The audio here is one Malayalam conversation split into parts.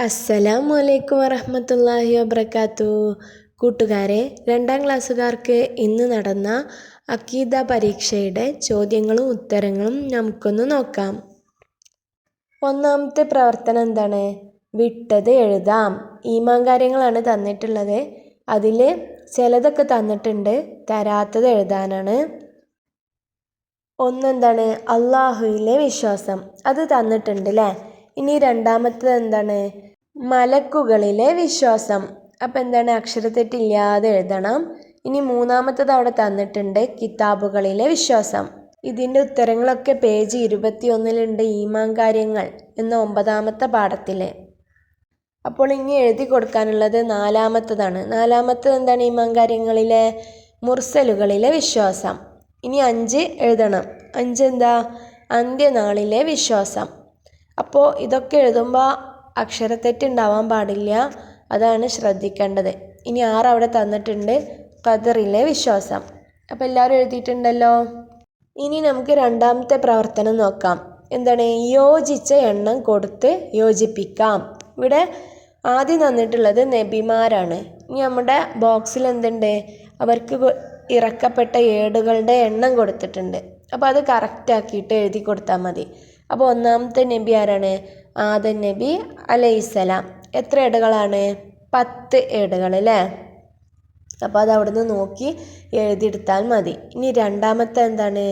അസ്സലാമു അലൈക്കും വറഹമത്തല്ലാഹി വബർക്കാത്തു കൂട്ടുകാരെ രണ്ടാം ക്ലാസ്സുകാർക്ക് ഇന്ന് നടന്ന അക്കീദ പരീക്ഷയുടെ ചോദ്യങ്ങളും ഉത്തരങ്ങളും നമുക്കൊന്ന് നോക്കാം. ഒന്നാമത്തെ പ്രവർത്തനം എന്താണ്? വിട്ടത് എഴുതാം. ഈമാൻ കാര്യങ്ങളാണ് തന്നിട്ടുള്ളത്. അതിൽ ചിലതൊക്കെ തന്നിട്ടുണ്ട്. തരാത്തത് എഴുതാനാണ്. ഒന്നെന്താണ് അള്ളാഹുവിലെ വിശ്വാസം. അത് തന്നിട്ടുണ്ട് അല്ലേ ഇനി രണ്ടാമത്തത് എന്താണ്? മലക്കുകളിലെ വിശ്വാസം. അപ്പം എന്താണ്? അക്ഷരത്തെറ്റില്ലാതെ എഴുതണം. ഇനി മൂന്നാമത്തത് അവിടെ തന്നിട്ടുണ്ട് കിതാബുകളിലെ വിശ്വാസം. ഇതിന്റെ ഉത്തരങ്ങളൊക്കെ പേജ് ഇരുപത്തി ഒന്നിലുണ്ട് ഈമാൻ കാര്യങ്ങൾ എന്ന ഒമ്പതാമത്തെ പാഠത്തിൽ അപ്പോൾ ഇനി എഴുതി കൊടുക്കാനുള്ളത് നാലാമത്തതാണ്. നാലാമത്തത് എന്താണ് ഈമാൻ കാര്യങ്ങളിലെ? മുർസലുകളിലെ വിശ്വാസം. ഇനി അഞ്ച് എഴുതണം. അഞ്ച് എന്താ? അന്ത്യനാളിലെ വിശ്വാസം. അപ്പോൾ ഇതൊക്കെ എഴുതുമ്പോൾ അക്ഷരത്തെറ്റുണ്ടാവാൻ പാടില്ല. അതാണ് ശ്രദ്ധിക്കേണ്ടത്. ഇനി ആറ് അവിടെ തന്നിട്ടുണ്ട്. ഖദറിലെ വിശ്വാസം. അപ്പോൾ എല്ലാവരും എഴുതിയിട്ടുണ്ടല്ലോ? ഇനി നമുക്ക് രണ്ടാമത്തെ പ്രവർത്തനം നോക്കാം. എന്താണ്? യോജിച്ച എണ്ണം കൊടുത്ത് യോജിപ്പിക്കാം. ഇവിടെ ആദ്യം തന്നിട്ടുള്ളത് നബിമാരാണ്. ഇനി നമ്മുടെ ബോക്സിൽ എന്തുണ്ട്? അവർക്ക് ഇറക്കപ്പെട്ട ഏടുകളുടെ എണ്ണം കൊടുത്തിട്ടുണ്ട്. അപ്പോൾ അത് കറക്റ്റ് ആക്കിയിട്ട് എഴുതി കൊടുത്താൽ മതി. അപ്പോൾ ഒന്നാമത്തെ നബി ആരാണ്? ആദൻ നബി അലൈസലാം എത്ര ഏടുകളാണ്? പത്ത് ഏടുകൾ അല്ലേ? അപ്പോൾ അത് അവിടുന്ന് നോക്കി എഴുതിയെടുത്താൽ മതി. ഇനി രണ്ടാമത്തെ എന്താണ്?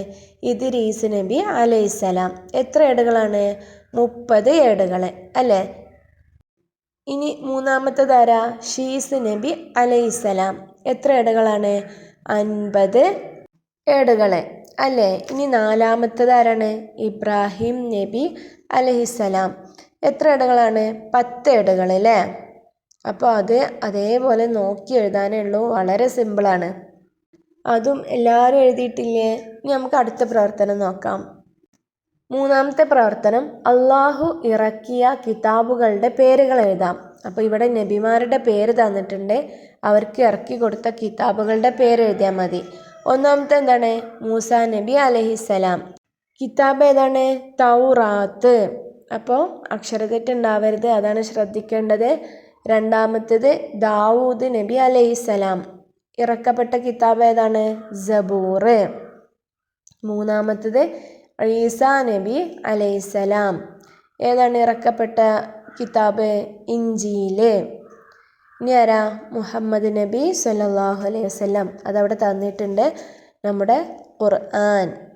ഇത് ഇദ്രീസ് നബി അലൈസലാം എത്ര ഏടുകളാണ്? മുപ്പത് ഏടുകൾ അല്ലേ? ഇനി മൂന്നാമത്തേത് ആരാ? ഷീസ് നബി അലൈസലാം എത്ര ഏടുകളാണ്? അൻപത് ഏടുകൾ അല്ലേ? ഇനി നാലാമത്തേത് ആരാണ്? ഇബ്രാഹിം നബി അലഹിസലാം എത്ര ഇടകളാണ്? പത്ത് ഇടകൾ അല്ലേ? അപ്പോൾ അത് അതേപോലെ നോക്കി എഴുതാനേ ഉള്ളൂ. വളരെ സിമ്പിളാണ് അതും എല്ലാവരും എഴുതിയിട്ടില്ലേ? ഇനി നമുക്ക് അടുത്ത പ്രവർത്തനം നോക്കാം. മൂന്നാമത്തെ പ്രവർത്തനം അള്ളാഹു ഇറക്കിയ കിതാബുകളുടെ പേരുകൾ എഴുതാം. അപ്പോൾ ഇവിടെ നബിമാരുടെ പേര് തന്നിട്ടുണ്ട്. അവർക്ക് ഇറക്കി കൊടുത്ത കിതാബുകളുടെ പേര് എഴുതിയാൽ മതി. ഒന്നാമത്തെ എന്താണ്? മൂസ നബി അലഹിസലാം കിതാബ് ഏതാണ്? തൗറാത്ത്. അപ്പോൾ അക്ഷരതെറ്റുണ്ടാവരുത് അതാണ് ശ്രദ്ധിക്കേണ്ടത്. രണ്ടാമത്തേത് ദാവൂദ് നബി അലൈസലാം ഇറക്കപ്പെട്ട കിതാബ് ഏതാണ്? സബൂർ മൂന്നാമത്തേത് ഈസ നബി അലൈസലാം ഏതാണ് ഇറക്കപ്പെട്ട കിതാബ്? ഇഞ്ചിയിൽ ഇനി ആരാ? മുഹമ്മദ് നബി സല്ലാഹു അലൈഹി വസ്ലം അതവിടെ തന്നിട്ടുണ്ട് നമ്മുടെ ഖുർആൻ.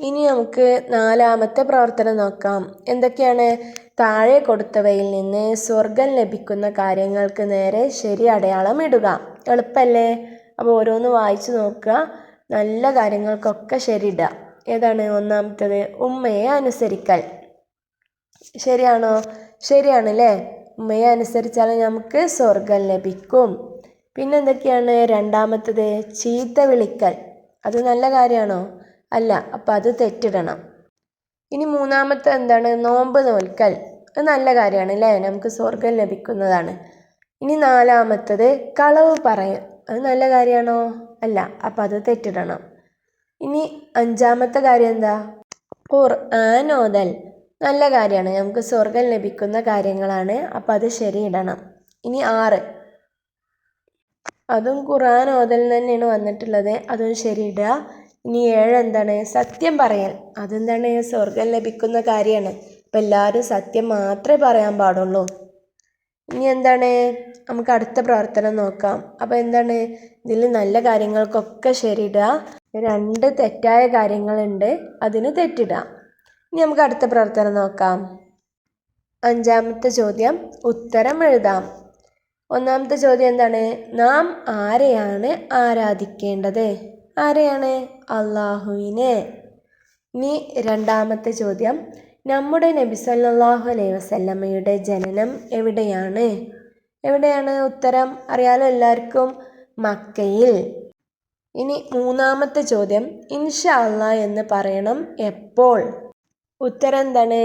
ഇനി നമുക്ക് നാലാമത്തെ പ്രവർത്തനം നോക്കാം. എന്തൊക്കെയാണ്? താഴെ കൊടുത്തവയിൽ നിന്ന് സ്വർഗം ലഭിക്കുന്ന കാര്യങ്ങൾക്ക് നേരെ ശരി അടയാളം ഇടുക. എളുപ്പമല്ലേ അപ്പോൾ ഓരോന്ന് വായിച്ചു നോക്കുക. നല്ല കാര്യങ്ങൾക്കൊക്കെ ശരി ഇടുക. ഏതാണ്? ഒന്നാമത്തത് ഉമ്മയെ അനുസരിക്കൽ. ശരിയാണോ? ശരിയാണ് അല്ലേ ഉമ്മയെ അനുസരിച്ചാൽ നമുക്ക് സ്വർഗം ലഭിക്കും. പിന്നെന്തൊക്കെയാണ്? രണ്ടാമത്തത് ചീത്ത വിളിക്കൽ. അത് നല്ല കാര്യമാണോ? അല്ല അപ്പം അത് തെറ്റിടണം. ഇനി മൂന്നാമത്തെ എന്താണ്? നോമ്പ് നോൽക്കൽ. അത് നല്ല കാര്യമാണ് അല്ലേ? നമുക്ക് സ്വർഗം ലഭിക്കുന്നതാണ്. ഇനി നാലാമത്തത് കളവ് പറയൽ അത് നല്ല കാര്യമാണോ? അല്ല അപ്പം അത് തെറ്റിടണം. ഇനി അഞ്ചാമത്തെ കാര്യം എന്താ? ഖുർആൻ ഓതൽ. നല്ല കാര്യമാണ്. നമുക്ക് സ്വർഗം ലഭിക്കുന്ന കാര്യങ്ങളാണ്. അപ്പം അത് ശരിയിടണം. ഇനി ആറ്. അതും ഖുർആൻ ഓതൽ തന്നെയാണ് വന്നിട്ടുള്ളത്. അതും ശരിയിടുക. ഇനി ഏഴ് എന്താണ് സത്യം പറയൽ. അതെന്താണ്? സ്വർഗം ലഭിക്കുന്ന കാര്യമാണ്. അപ്പം എല്ലാവരും സത്യം മാത്രമേ പറയാൻ പാടുള്ളൂ. ഇനി എന്താണ്? നമുക്ക് അടുത്ത പ്രവർത്തനം നോക്കാം. അപ്പോൾ എന്താണ്? ഇതിൽ നല്ല കാര്യങ്ങൾക്കൊക്കെ ശരിയിടുക. രണ്ട് തെറ്റായ കാര്യങ്ങളുണ്ട്. അതിന് തെറ്റിടാം. ഇനി നമുക്ക് അടുത്ത പ്രവർത്തനം നോക്കാം. അഞ്ചാമത്തെ ചോദ്യം. ഉത്തരം എഴുതാം. ഒന്നാമത്തെ ചോദ്യം എന്താണ്? നാം ആരെയാണ് ആരാധിക്കേണ്ടത്? ആരെയാണ്? അള്ളാഹുവിനെ ഇനി രണ്ടാമത്തെ ചോദ്യം. നമ്മുടെ നബി സല്ലാഹു അലൈഹി വസല്ലമ്മയുടെ ജനനം എവിടെയാണ്? എവിടെയാണ് ഉത്തരം? അറിയാലോ എല്ലാവർക്കും. മക്കയിൽ. ഇനി മൂന്നാമത്തെ ചോദ്യം. ഇൻഷാ അള്ളാ എന്ന് പറയണം എപ്പോൾ? ഉത്തരം എന്താണ്?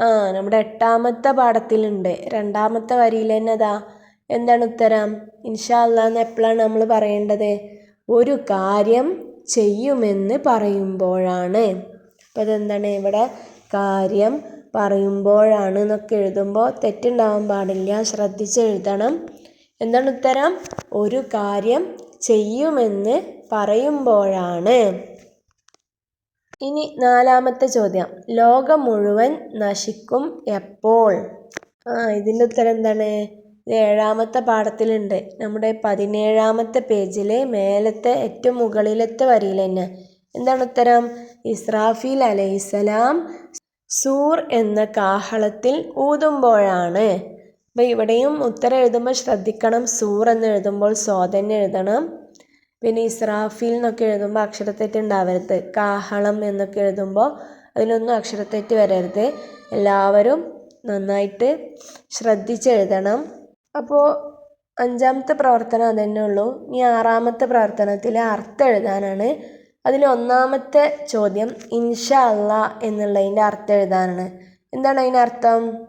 ആ നമ്മുടെ എട്ടാമത്തെ പാഠത്തിലുണ്ട്. രണ്ടാമത്തെ വരിയിൽ തന്നെതാ. എന്താണ് ഉത്തരം? ഇൻഷാ അള്ളാ എന്ന് എപ്പോഴാണ് നമ്മൾ പറയേണ്ടത്? ഒരു കാര്യം ചെയ്യുമെന്ന് പറയുമ്പോഴാണ്. അപ്പോൾ അതെന്താണ് ഇവിടെ കാര്യം പറയുമ്പോഴാണ് എന്നൊക്കെ എഴുതുമ്പോൾ തെറ്റുണ്ടാവാൻ പാടില്ല. ശ്രദ്ധിച്ച് എഴുതണം. എന്താണ് ഉത്തരം? ഒരു കാര്യം ചെയ്യുമെന്ന് പറയുമ്പോഴാണ്. ഇനി നാലാമത്തെ ചോദ്യം. ലോകം മുഴുവൻ നശിക്കും എപ്പോൾ? ആ ഇതിന്റെ ഉത്തരം എന്താണ്? ഏഴാമത്തെ പാഠത്തിലുണ്ട്. നമ്മുടെ പതിനേഴാമത്തെ പേജിലെ മേലത്തെ ഏറ്റവും മുകളിലത്തെ വരിയിൽ തന്നെ എന്താണ് ഉത്തരം? ഇസ്രാഫീൽ അലൈസലാം സൂർ എന്ന കാഹളത്തിൽ ഊതുമ്പോഴാണ്. അപ്പോൾ ഇവിടെയും ഉത്തരം എഴുതുമ്പോൾ ശ്രദ്ധിക്കണം. സൂർ എന്ന് എഴുതുമ്പോൾ സ്വാതന്യം എഴുതണം. പിന്നെ ഇസ്രാഫീൽ എന്നൊക്കെ എഴുതുമ്പോൾ അക്ഷരത്തെറ്റ് ഉണ്ടാവരുത്. കാഹളം എന്നൊക്കെ എഴുതുമ്പോൾ അതിലൊന്നും അക്ഷരത്തെറ്റ് വരരുത്. എല്ലാവരും നന്നായിട്ട് ശ്രദ്ധിച്ചെഴുതണം അപ്പോൾ അഞ്ചാമത്തെ പ്രവർത്തനം അതന്നെ ഉള്ളൂ. ഇനി ആറാമത്തെ പ്രവർത്തനത്തിൽ അർത്ഥം എഴുതാനാണ്. അതിൽ ഒന്നാമത്തെ ചോദ്യം ഇൻഷാ അല്ല എന്നുള്ളതിന്റെ അർത്ഥം എഴുതാനാണ്. എന്താണ് അതിന്റെ അർത്ഥം?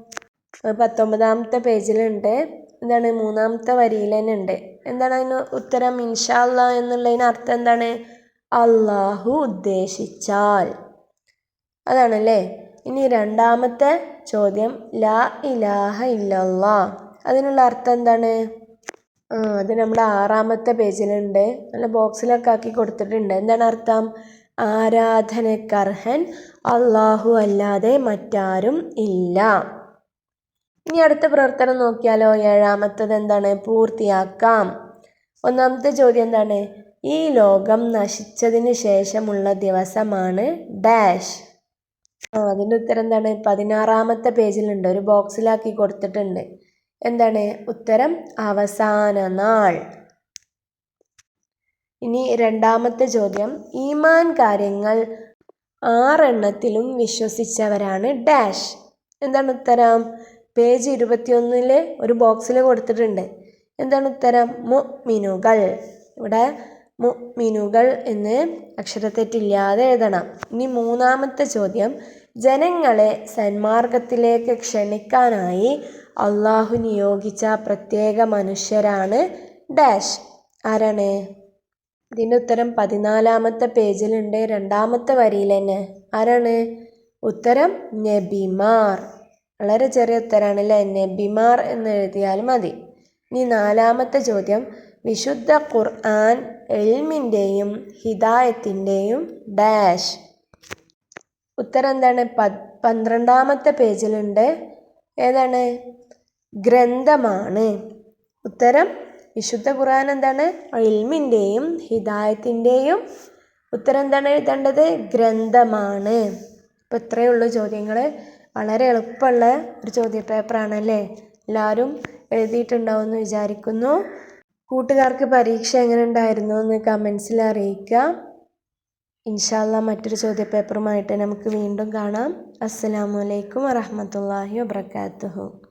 പത്തൊമ്പതാമത്തെ പേജിലുണ്ട് എന്താണ്? മൂന്നാമത്തെ വരിയിൽ തന്നെ ഉണ്ട്. എന്താണ് അതിന് ഉത്തരം? ഇൻഷാ അല്ല എന്നുള്ളതിന് അർത്ഥം എന്താണ്? അള്ളാഹു ഉദ്ദേശിച്ചാൽ. അതാണല്ലേ? ഇനി രണ്ടാമത്തെ ചോദ്യം ലാ ഇലാഹ ഇല്ലല്ലാ. അതിനുള്ള അർത്ഥം എന്താണ്? അത് നമ്മുടെ ആറാമത്തെ പേജിലുണ്ട്. നല്ല ബോക്സിലൊക്കെ ആക്കി കൊടുത്തിട്ടുണ്ട്. എന്താണ് അർത്ഥം? ആരാധനക്കർഹൻ അള്ളാഹു അല്ലാതെ മറ്റാരും ഇല്ല. ഇനി അടുത്ത പ്രവർത്തനം നോക്കിയാലോ. ഏഴാമത്തത് എന്താണ്? പൂർത്തിയാക്കാം. ഒന്നാമത്തെ ചോദ്യം എന്താണ്? ഈ ലോകം നശിച്ചതിന് ശേഷമുള്ള ദിവസമാണ് ഡാഷ്. ആ അതിന്റെ ഉത്തരം എന്താണ്? പതിനാറാമത്തെ പേജിലുണ്ട്. ഒരു ബോക്സിലാക്കി കൊടുത്തിട്ടുണ്ട്. എന്താണ്? ഉത്തരം അവസാന നാൾ. ഇനി രണ്ടാമത്തെ ചോദ്യം. ഈമാൻ കാര്യങ്ങൾ ആറെണ്ണത്തിലും വിശ്വസിച്ചവരാണ് ഡാഷ്. എന്താണ് ഉത്തരം? പേജ് ഇരുപത്തിയൊന്നിൽ ഒരു ബോക്സിൽ കൊടുത്തിട്ടുണ്ട്. എന്താണ് ഉത്തരം? മുഅ്മിനുകൾ. ഇവിടെ മുഅ്മിനുകൾ എന്ന് അക്ഷരത്തെറ്റില്ലാതെ എഴുതണം. ഇനി മൂന്നാമത്തെ ചോദ്യം. ജനങ്ങളെ സന്മാർഗത്തിലേക്ക് ക്ഷണിക്കാനായി അള്ളാഹു നിയോഗിച്ച പ്രത്യേക മനുഷ്യരാണ് ഡാഷ്. ആരാണ്? ഇതിന്റെ ഉത്തരം പതിനാലാമത്തെ പേജിലുണ്ട് രണ്ടാമത്തെ വരിയിൽ തന്നെ. ആരാണ്? ഉത്തരം നബിമാർ. വളരെ ചെറിയ ഉത്തരമാണ് അല്ലേ നബിമാർ എന്ന് എഴുതിയാൽ മതി. ഇനി നാലാമത്തെ ചോദ്യം. വിശുദ്ധ ഖുർആൻ എൽമിന്റെയും ഹിദായത്തിന്റെയും ഡാഷ്. ഉത്തരം എന്താണ്? പന്ത്രണ്ടാമത്തെ പേജിലുണ്ട്. ഏതാണ്? ഗ്രന്ഥമാണ്. ഉത്തരം വിശുദ്ധ ഖുർആൻ എന്താണ്? ഇൽമിന്റെയും ഹിദായത്തിന്റെയും ഉത്തരം എന്താണ് എഴുതേണ്ടത്? ഗ്രന്ഥമാണ്. അപ്പോൾ ഇത്രയേ ഉള്ളൂ ചോദ്യങ്ങൾ വളരെ എളുപ്പമുള്ള ഒരു ചോദ്യ പേപ്പറാണ് അല്ലേ എല്ലാവരും എഴുതിയിട്ടുണ്ടാവുമെന്ന് വിചാരിക്കുന്നു. കൂട്ടുകാർക്ക് പരീക്ഷ എങ്ങനെ ഉണ്ടായിരുന്നു എന്ന് കമൻസിൽ അറിയിക്കുക. ഇൻഷാല്ല മറ്റൊരു ചോദ്യപേപ്പറുമായിട്ട് നമുക്ക് വീണ്ടും കാണാം. അസ്സാം വലൈക്കും വറഹമത്തല്ലാഹി വബർക്കാത്തുഹു